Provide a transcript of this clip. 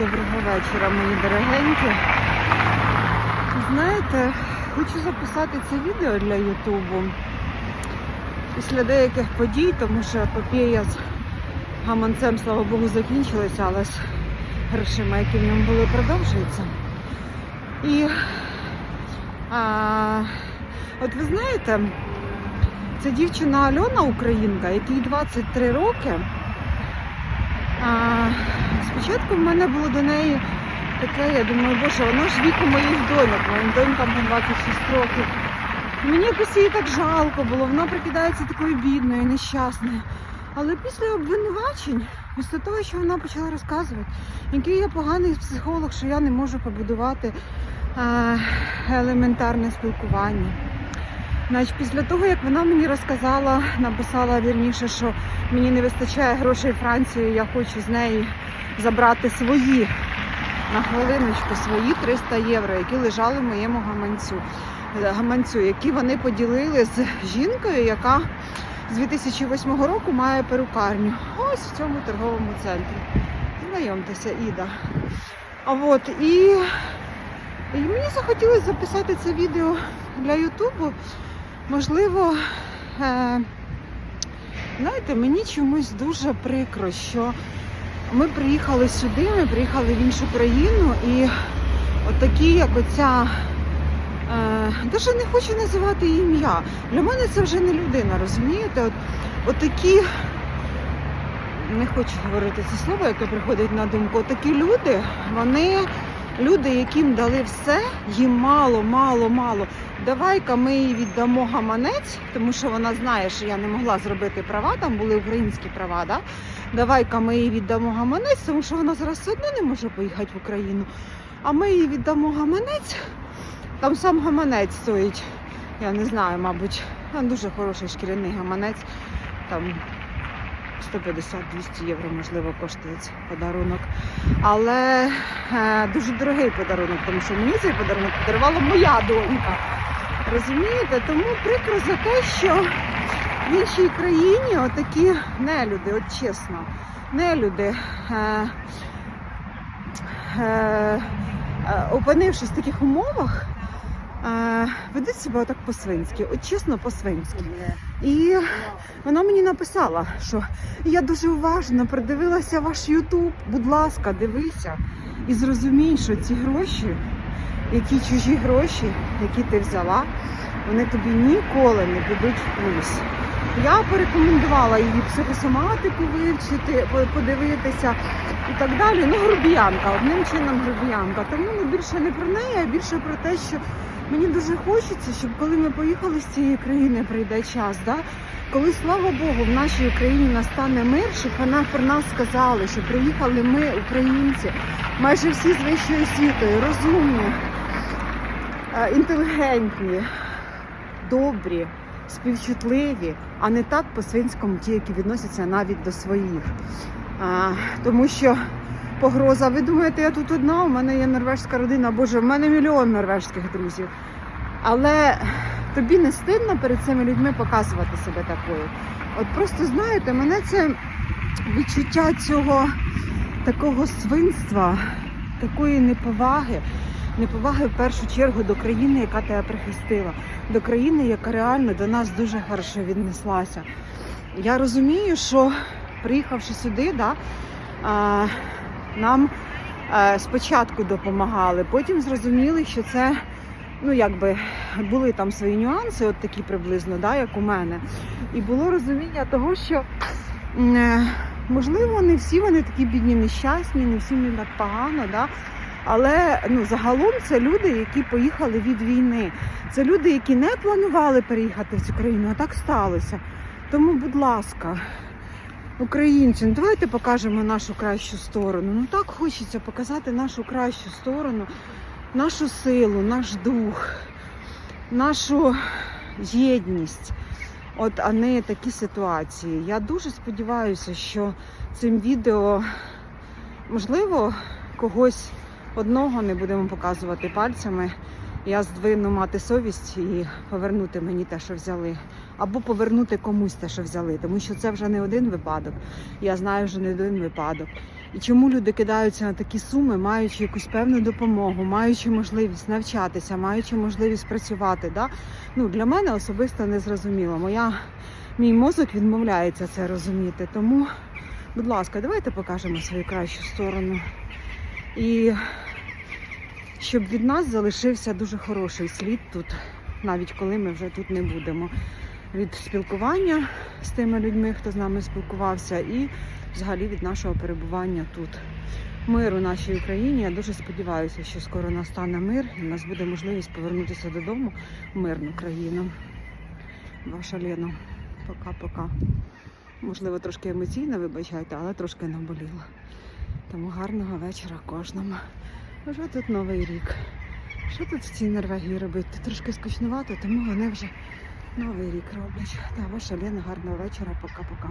Доброго вечора, мої дорогенькі. Знаєте, хочу записати це відео для Ютубу після деяких подій, тому що епопея з гаманцем, слава Богу, закінчилася, але з грошима, які в ньому були, продовжується. І а, от ви знаєте, ця дівчина Альона Українка, якій 23 роки. А, спочатку в мене було до неї таке, я думаю, боже, воно ж віку моїх доньок, моїм донькам по 26 років. Мені якось її так жалко було, вона прикидається такою бідною, нещасною. Але після обвинувачень, після того, що вона почала розказувати, який я поганий психолог, що я не можу побудувати елементарне спілкування. Значить, після того, як вона мені розказала, написала вірніше, що мені не вистачає грошей Франції, я хочу з неї забрати свої на хвилиночку, свої 300 євро, які лежали моєму гаманцю, е, гаманцю, які вони поділили з жінкою, яка з 2008 року має перукарню. Ось в цьому торговому центрі. Знайомтеся, Іда. А от і, і мені захотілося записати це відео для Ютубу. Можливо, е, знаєте, мені чомусь дуже прикро, що ми приїхали сюди, ми приїхали в іншу країну, і отакі, як оця, е, навіть не хочу називати її ім'я. Для мене це вже не людина, розумієте? От, отакі, не хочу говорити це слово, яке приходить на думку. Отакі люди, вони люди, яким дали все, їм мало, мало, мало. Давай-ка ми їй віддамо гаманець, тому що вона знає, що я не могла зробити права, там були українські права. Да? Давай-ка ми їй віддамо гаманець, тому що вона зараз все одно не може поїхати в Україну. А ми їй віддамо гаманець. Там сам гаманець стоїть, я не знаю, мабуть, а, дуже хороший шкіряний гаманець. Там 150-200 євро, можливо, коштує цей подарунок. Але е, дуже дорогий подарунок, тому що мені цей подарунок подарувала моя донька. Розумієте? Тому прикро за те, що в іншій країні отакі нелюди, от чесно, нелюди, е, е, е, опинившись в таких умовах, е, ведуть себе отак по-свинськи, от чесно по-свинськи. І вона мені написала, що я дуже уважно придивилася ваш Ютуб. Будь ласка, дивися і зрозумій, що ці гроші, які чужі гроші, які ти взяла, вони тобі ніколи не підуть в плюс. Я порекомендувала її психосоматику вивчити, подивитися і так далі. Ну, грубіянка, одним чином грубіянка. Тому ну, більше не про неї, а більше про те, що мені дуже хочеться, щоб коли ми поїхали з цієї країни, прийде час, да? коли слава Богу, в нашій Україні настане мир, щоб вона про нас сказали, що приїхали ми, українці, майже всі з вищою освітою, розумні, е, інтелігентні, добрі, співчутливі, а не так по-свинському ті, які відносяться навіть до своїх. А, тому що погроза, ви думаєте, я тут одна, у мене є норвежська родина, боже, в мене мільйон норвежських друзів. Але тобі не стидно перед цими людьми показувати себе такою. От просто знаєте, мене це відчуття цього такого свинства, такої неповаги, неповаги в першу чергу до країни, яка тебе прихистила, до країни, яка реально до нас дуже хорошо віднеслася. Я розумію, що приїхавши сюди, да, а, нам е, спочатку допомагали, потім зрозуміли, що це ну якби були там свої нюанси, от такі приблизно, да, як у мене. І було розуміння того, що е, можливо не всі вони такі бідні, нещасні, не всім не так погано. Да? Але ну, загалом це люди, які поїхали від війни. Це люди, які не планували переїхати в цю країну, а так сталося. Тому, будь ласка, українці, ну давайте покажемо нашу кращу сторону. Ну так хочеться показати нашу кращу сторону, нашу силу, наш дух, нашу єдність. От, а не такі ситуації. Я дуже сподіваюся, що цим відео, можливо, когось одного не будемо показувати пальцями. Я здвину мати совість і повернути мені те, що взяли. Або повернути комусь те, що взяли. Тому що це вже не один випадок. Я знаю вже не один випадок. І чому люди кидаються на такі суми, маючи якусь певну допомогу, маючи можливість навчатися, маючи можливість працювати. Да? Ну, для мене особисто не зрозуміло. Моя, мій мозок відмовляється це розуміти. Тому, будь ласка, давайте покажемо свою кращу сторону. І щоб від нас залишився дуже хороший слід тут, навіть коли ми вже тут не будемо. Від спілкування з тими людьми, хто з нами спілкувався, і взагалі від нашого перебування тут. Миру нашій Україні. Я дуже сподіваюся, що скоро настане мир і в нас буде можливість повернутися додому в мирну країну. Ваша Лена. Пока-пока. Можливо, трошки емоційно вибачайте, але трошки наболіло. Тому гарного вечора кожному. Вже тут новий рік. Що тут в цій Норвегії робити? Трошки скучнувато, тому вони вже новий рік роблять. Та ваша Лена, гарного вечора, пока-пока.